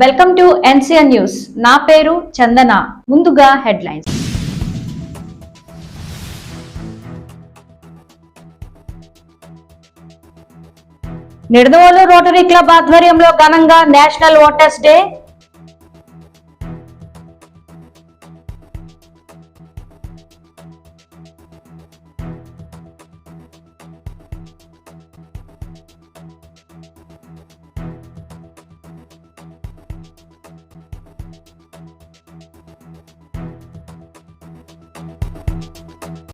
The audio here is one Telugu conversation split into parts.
Welcome to NCN news. నా పేరు చందన. ముందుగా హెడ్లైన్స్. నిడదవోలు రోటరీ క్లబ్ ఆధ్వర్యంలో ఘనంగా నేషనల్ ఓటర్స్ డే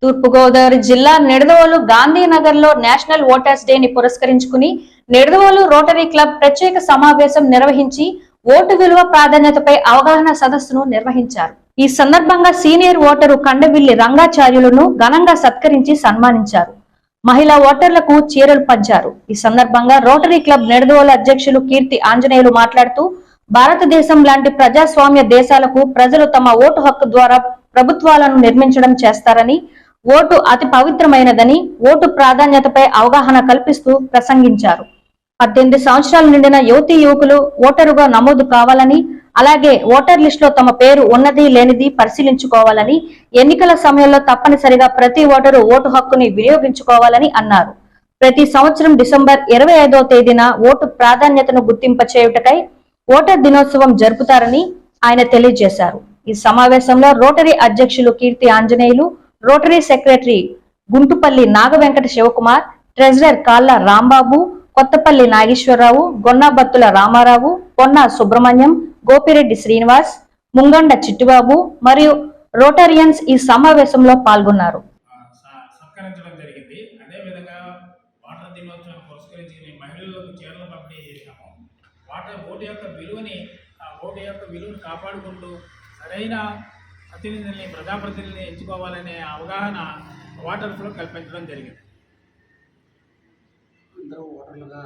తూర్పుగోదావరి జిల్లా నిడదవోలు గాంధీనగర్లో నేషనల్ ఓటర్స్ డే ని పురస్కరించుకుని నిడదవోలు రోటరీ క్లబ్ ప్రత్యేక సమావేశం నిర్వహించి ఓటు విలువ ప్రాధాన్యతపై అవగాహన సదస్సును నిర్వహించారు. ఈ సందర్భంగా సీనియర్ ఓటరు కండవిల్లి రంగాచార్యులను ఘనంగా సత్కరించి సన్మానించారు. మహిళా ఓటర్లకు చీరలు పంచారు. ఈ సందర్భంగా రోటరీ క్లబ్ నిడదవోలు అధ్యక్షులు కీర్తి ఆంజనేయులు మాట్లాడుతూ భారతదేశం లాంటి ప్రజాస్వామ్య దేశాలకు ప్రజలు తమ ఓటు హక్కు ద్వారా ప్రభుత్వాలను నిర్మించడం చేస్తారని ఓటు అతి పవిత్రమైనదని ఓటు ప్రాధాన్యతపై అవగాహన కల్పిస్తూ ప్రసంగించారు. పద్దెనిమిది సంవత్సరాలు నిండిన యువతీ యువకులు ఓటరుగా నమోదు కావాలని అలాగే ఓటర్ లిస్ట్లో తమ పేరు ఉన్నది లేనిది పరిశీలించుకోవాలని ఎన్నికల సమయంలో తప్పనిసరిగా ప్రతి ఓటరు ఓటు హక్కుని వినియోగించుకోవాలని అన్నారు. ప్రతి సంవత్సరం డిసెంబర్ ఇరవై ఐదో తేదీన ఓటు ప్రాధాన్యతను గుర్తింప చేయుటకై ఓటర్ దినోత్సవం జరుపుతారని ఆయన తెలియజేశారు. ఈ సమావేశంలో రోటరీ అధ్యక్షులు Keerthi Anjaneyulu Rotary secretary Guntupalli Nagavenkata Sivakumar treasurer Kalla Rambabu Kothapalli Nageswararao గొన్నాబత్తుల Ramarao పొన్న సుబ్రహ్మణ్యం గోపిరెడ్డి శ్రీనివాస్ ముంగండ చిట్టుబాబు మరియు రోటరియన్స్ ఈ సమావేశంలో పాల్గొన్నారు. సత్కరించడం జరిగింది. అదేవిధంగా వాటర్ దినోత్సవం పురస్కరించి మహిళలకు చీరలు పంపిణీ చేశాము. వాటర్ ఓటు యొక్క విలువని ఓటు యొక్క విలువను కాపాడుకుంటూ సరైన ప్రతినిధుల్ని ప్రజాప్రతినిధుల్ని ఎంచుకోవాలనే అవగాహన ఓటర్స్లో కల్పించడం జరిగింది. అందరూ ఓటర్లుగా